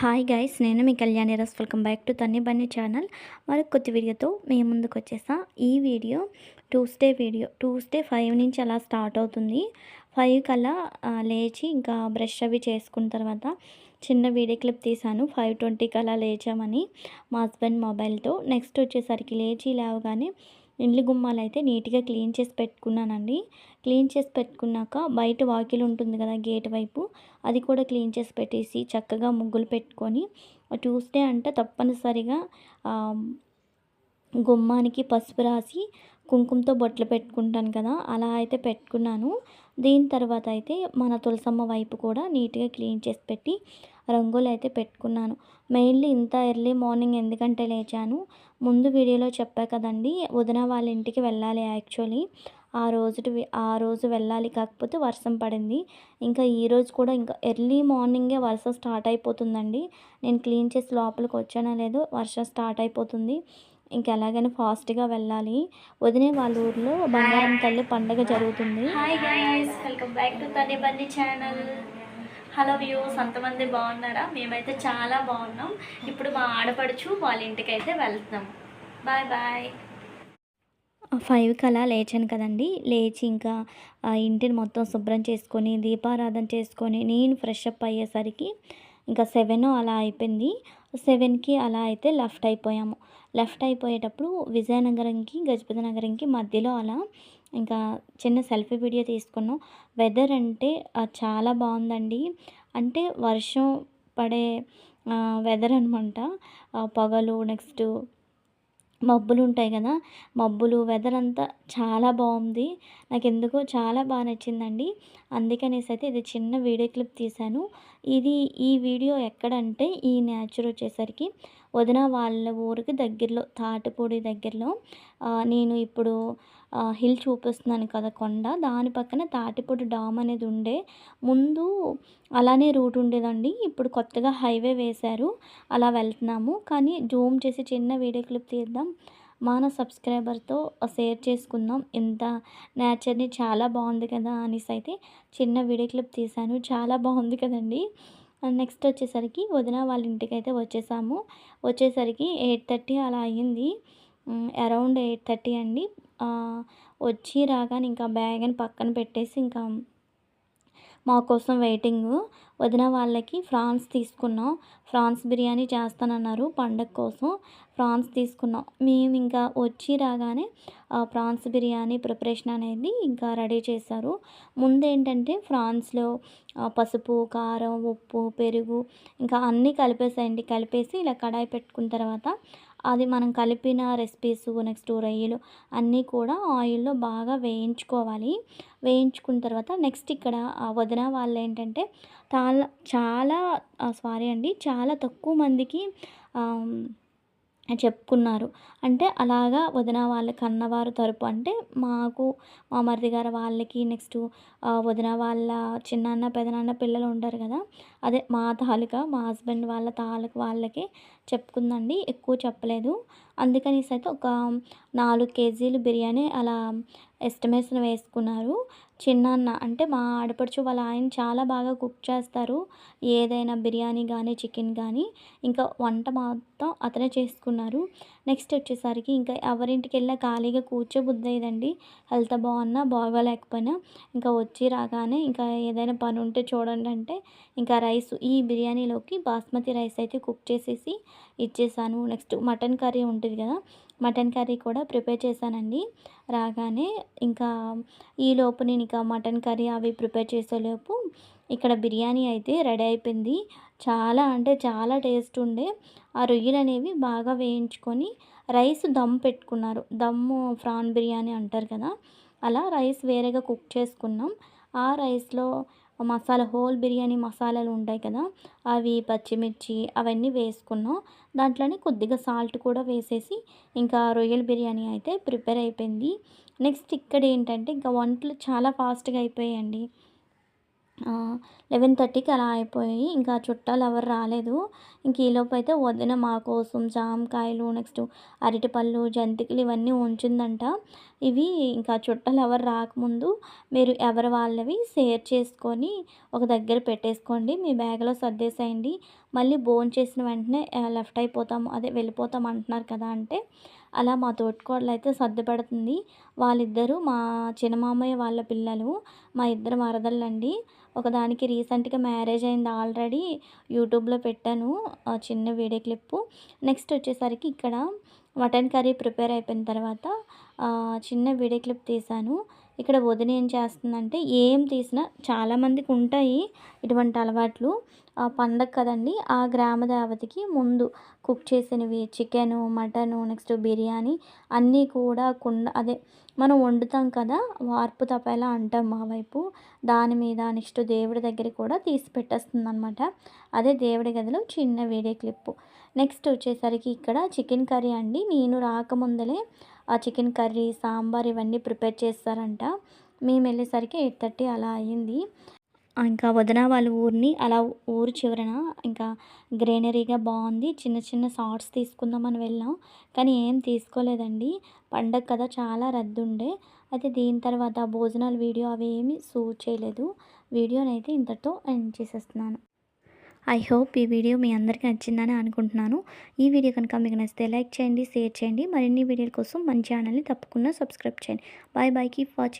Hi guys నేను మీ కళ్యాణి రస్. వెల్కమ్ బ్యాక్ టు తన్ని బన్నీ ఛానల్. మరొక కొత్త వీడియోతో మేము ముందుకు వచ్చేసా. ఈ video Tuesday video Tuesday five నుంచి అలా స్టార్ట్ అవుతుంది. ఫైవ్ కల్లా లేచి ఇంకా బ్రష్ అవి చేసుకున్న తర్వాత చిన్న వీడియో క్లిప్ తీశాను. ఫైవ్ ట్వంటీకి అలా లేచామని మా హస్బెండ్ మొబైల్తో. నెక్స్ట్ వచ్చేసరికి లేచి లేవగానే ఇండ్లు గుమ్మాలు అయితే నీట్గా క్లీన్ చేసి పెట్టుకున్నానండి. క్లీన్ చేసి పెట్టుకున్నాక బయట వాకిలు ఉంటుంది కదా గేట్ వైపు అది కూడా క్లీన్ చేసి పెట్టేసి చక్కగా ముగ్గులు పెట్టుకొని ట్యూస్డే అంటే తప్పనిసరిగా గుమ్మానికి పసుపు రాసి కుంకుమతో బొట్లు పెట్టుకుంటాను కదా అలా అయితే పెట్టుకున్నాను. దీని తర్వాత అయితే మన తులసమ్మ వైపు కూడా నీట్గా క్లీన్ చేసి పెట్టి రంగులు అయితే పెట్టుకున్నాను. మెయిన్లీ ఇంత ఎర్లీ మార్నింగ్ ఎందుకంటే లేచాను. ముందు వీడియోలో చెప్పా కదండి వదిన వాళ్ళ ఇంటికి వెళ్ళాలి యాక్చువల్లీ. ఆ రోజు ఆ రోజు వెళ్ళాలి. కాకపోతే వర్షం పడింది. ఇంకా ఈరోజు కూడా ఇంకా ఎర్లీ మార్నింగే వర్షం స్టార్ట్ అయిపోతుందండి. నేను క్లీన్ చేసి లోపలికి వచ్చానో లేదో వర్షం స్టార్ట్ అయిపోతుంది. ఇంకా ఎలాగైనా ఫాస్ట్గా వెళ్ళాలి. వదినే వాళ్ళ ఊర్లో బంగారం తల్లి పండగ జరుగుతుంది. Hi guys welcome back to Tani Bandi channel. Hello views అంతమంది బాగున్నారా? మేమైతే చాలా బాగున్నాం. ఇప్పుడు మా ఆడపడుచు వాళ్ళ ఇంటికి అయితే వెళ్తున్నాం. Bye bye. ఫైవ్కి అలా లేచాను కదండి. లేచి ఇంకా ఆ ఇంటిని మొత్తం శుభ్రం చేసుకొని దీపారాధన చేసుకొని నేను ఫ్రెష్ అప్ అయ్యేసరికి ఇంకా సెవెన్ అలా అయిపోయింది. సెవెన్కి అలా అయితే లెఫ్ట్ అయిపోయాము. లెఫ్ట్ అయిపోయేటప్పుడు విజయనగరంకి గజపతి నగరంకి మధ్యలో అలా ఇంకా చిన్న సెల్ఫీ వీడియో తీసుకున్నాం. వెదర్ అంటే చాలా బాగుందండి. అంటే వర్షం పడే వెదర్ అనమాట పొగలు నెక్స్ట్ మబ్బులు ఉంటాయి కదా మబ్బులు వెదర్ అంతా చాలా బాగుంది నాకు ఎందుకో చాలా బాగా నచ్చిందండి. అందుకనేసి అయితే ఇది చిన్న వీడియో క్లిప్ తీశాను. ఇది ఈ వీడియో ఎక్కడంటే ఈ నేచర్ వచ్చేసరికి వదిన వాళ్ళ ఊరికి దగ్గరలో తాటిపూడి దగ్గరలో. నేను ఇప్పుడు హిల్ చూపిస్తున్నాను కదా కొండ. దాని పక్కన తాటిపూడి డామ్ అనేది ఉండే. ముందు అలానే రూట్ ఉండేదండి. ఇప్పుడు కొత్తగా హైవే వేశారు. అలా వెళ్తున్నాము. కానీ జూమ్ చేసి చిన్న వీడియో క్లిప్ తీద్దాం. మన సబ్స్క్రైబర్తో షేర్ చేసుకుందాం. ఇంత నేచర్ని చాలా బాగుంది కదా అనేసి అయితే చిన్న వీడియో క్లిప్ తీశాను. చాలా బాగుంది కదండి. నెక్స్ట్ వచ్చేసరికి వదిన వాళ్ళ ఇంటికి అయితే వచ్చేసాము. వచ్చేసరికి ఎయిట్ థర్టీ అలా అయ్యింది. అరౌండ్ ఎయిట్ థర్టీ అండి. వచ్చి రాగానే ఇంకా బ్యాగ్ అని పక్కన పెట్టేసి ఇంకా మా కోసం వెయిటింగ్. వదిన వాళ్ళకి ఫ్రాన్స్ తీసుకున్నాం. ఫ్రాన్స్ బిర్యానీ చేస్తానన్నారు పండగ కోసం. ఫ్రాన్స్ తీసుకున్నాం. మేము ఇంకా వచ్చి రాగానే ప్రాన్స్ బిర్యానీ ప్రిపరేషన్ అనేది ఇంకా రెడీ చేశారు. ముందేంటంటే ఫ్రాన్స్లో పసుపు కారం ఉప్పు పెరుగు ఇంకా అన్నీ కలిపేసేయండి. కలిపేసి ఇలా కడాయి పెట్టుకున్న తర్వాత అది మనం కలిపిన రెసిపీస్ నెక్స్ట్ రొయ్యలు అన్నీ కూడా ఆయిల్లో బాగా వేయించుకోవాలి. వేయించుకున్న తర్వాత నెక్స్ట్ ఇక్కడ వదిన వాళ్ళు ఏంటంటే చాలా చాలా సారీ అండి చాలా తక్కువ మందికి చెప్పుకున్నారు. అంటే అలాగా వదిన వాళ్ళకి అన్నవారు తరపు అంటే మాకు మా మరిది గారు వాళ్ళకి నెక్స్ట్ వదిన వాళ్ళ చిన్నాన్న పెదనాన్న పిల్లలు ఉంటారు కదా అదే మా తాలూక మా హస్బెండ్ వాళ్ళ తాలూకు వాళ్ళకి చెప్పుకుందండి ఎక్కువ చెప్పలేదు. అందుకనేసి అయితే ఒక నాలుగు కేజీలు బిర్యానీ అలా ఎస్టిమేషన్ వేసుకున్నారు. చిన్నాన్న అంటే మా ఆడపడుచు వాళ్ళ ఆయన చాలా బాగా కుక్ చేస్తారు. ఏదైనా బిర్యానీ కానీ చికెన్ కానీ ఇంకా వంట మొత్తం అతనే చేసుకున్నారు. నెక్స్ట్ వచ్చేసరికి ఇంకా ఎవరింటికి వెళ్ళినా ఖాళీగా కూర్చోబుద్దేదండి హెల్త్ బాగున్నా బాగోలేకపోయినా ఇంకా వచ్చి రాగానే ఇంకా ఏదైనా పని ఉంటే చూడండి అంటే ఇంకా రైస్ ఈ బిర్యానీలోకి బాస్మతి రైస్ అయితే కుక్ చేసేసి ఇచ్చేసాను. నెక్స్ట్ మటన్ కర్రీ ఉంటుంది కదా మటన్ కర్రీ కూడా ప్రిపేర్ చేశానండి. రాగానే ఇంకా ఈ లోపు నేను ఇంకా మటన్ కర్రీ అవి ప్రిపేర్ చేసేలోపు ఇక్కడ బిర్యానీ అయితే రెడీ అయిపోయింది. చాలా అంటే చాలా టేస్ట్ ఉండే. ఆ రొయ్యలు అనేవి బాగా వేయించుకొని రైస్ దమ్ పెట్టుకున్నారు. దమ్ము ఫ్రాన్ బిర్యానీ అంటారు కదా అలా రైస్ వేరేగా కుక్ చేసుకున్నాం. ఆ రైస్లో మసాలా హోల్ బిర్యానీ మసాలాలు ఉంటాయి కదా అవి పచ్చిమిర్చి అవన్నీ వేసుకున్నాం. దాంట్లోనే కొద్దిగా సాల్ట్ కూడా వేసేసి ఇంకా రొయ్యల బిర్యానీ అయితే ప్రిపేర్ అయిపోయింది. నెక్స్ట్ ఇక్కడ ఏంటంటే ఇంకా వంటలు చాలా ఫాస్ట్గా అయిపోయాయండి. లెవెన్ థర్టీకి అలా అయిపోయాయి. ఇంకా చుట్టాలు ఎవరు రాలేదు. ఇంక ఈలోపు అయితే వదిన మా కోసం జామకాయలు నెక్స్ట్ అరటిపళ్ళు జంతికలు ఇవన్నీ ఉంచిందంట. ఇవి ఇంకా చుట్టాలు ఎవరు రాకముందు మీరు ఎవరి వాళ్ళవి షేర్ చేసుకొని ఒక దగ్గర పెట్టేసుకోండి. మీ బ్యాగ్లో సర్దేసేయండి. మళ్ళీ బోన్ చేసిన వెంటనే లెఫ్ట్ అయిపోతాం అదే వెళ్ళిపోతాం అంటున్నారు కదా అంటే అలా మా తోటికోడలు అయితే సర్దిపడుతుంది. వాళ్ళిద్దరూ మా చిన్నమామయ్య వాళ్ళ పిల్లలు మా ఇద్దరు మరదళ్ళండి ఒకదానికి రీసెంట్గా మ్యారేజ్ అయింది ఆల్రెడీ. యూట్యూబ్లో పెట్టాను ఆ చిన్న వీడియో క్లిప్పు. నెక్స్ట్ వచ్చేసరికి ఇక్కడ మటన్ కర్రీ ప్రిపేర్ అయిపోయిన తర్వాత చిన్న వీడియో క్లిప్ తీశాను. ఇక్కడ వదిన ఏం చేస్తుందంటే ఏం తీసినా చాలామందికి ఉంటాయి ఇటువంటి అలవాట్లు. పండగ కదండి ఆ గ్రామ దేవతకి ముందు కుక్ చేసినవి చికెను మటను నెక్స్ట్ బిర్యానీ అన్నీ కూడా కుండ అదే మనం వండుతాం కదా వార్పు తపేలా అంటాం మా వైపు. దాని మీద నెక్స్ట్ దేవుడి దగ్గర కూడా తీసి పెట్టేస్తుంది అనమాట అదే దేవుడి గదిలో చిన్న వీడియో క్లిప్పు నెక్స్ట్ వచ్చేసరికి ఇక్కడ చికెన్ కర్రీ అండి. నేను రాకముందలే ఆ చికెన్ కర్రీ సాంబార్ ఇవన్నీ ప్రిపేర్ చేస్తారంట. మేము వెళ్ళేసరికి ఎయిట్ థర్టీ అలా అయ్యింది ఇంకా వదిన వాళ్ళ ఊరిని అలా ఊరు చివరన ఇంకా గ్రీనరీగా బాగుంది. చిన్న చిన్న షార్ట్స్ తీసుకుందామని వెళ్ళాం. కానీ ఏం తీసుకోలేదండి. పండగ కదా చాలా రద్దు ఉండే అయితే దీని తర్వాత భోజనాల వీడియో అవి ఏమి షూట్ చేయలేదు. వీడియోనైతే ఇంతటితో ఎండ్ చేసేస్తున్నాను. ఐ హోప్ ఈ వీడియో మీ అందరికీ నచ్చిందని అనుకుంటున్నాను. ఈ వీడియో కనుక మీకు నచ్చితే లైక్ చేయండి షేర్ చేయండి. మరిన్ని వీడియోల కోసం మన ఛానల్ని తప్పకుండా సబ్స్క్రైబ్ చేయండి. Bye bye keep watching.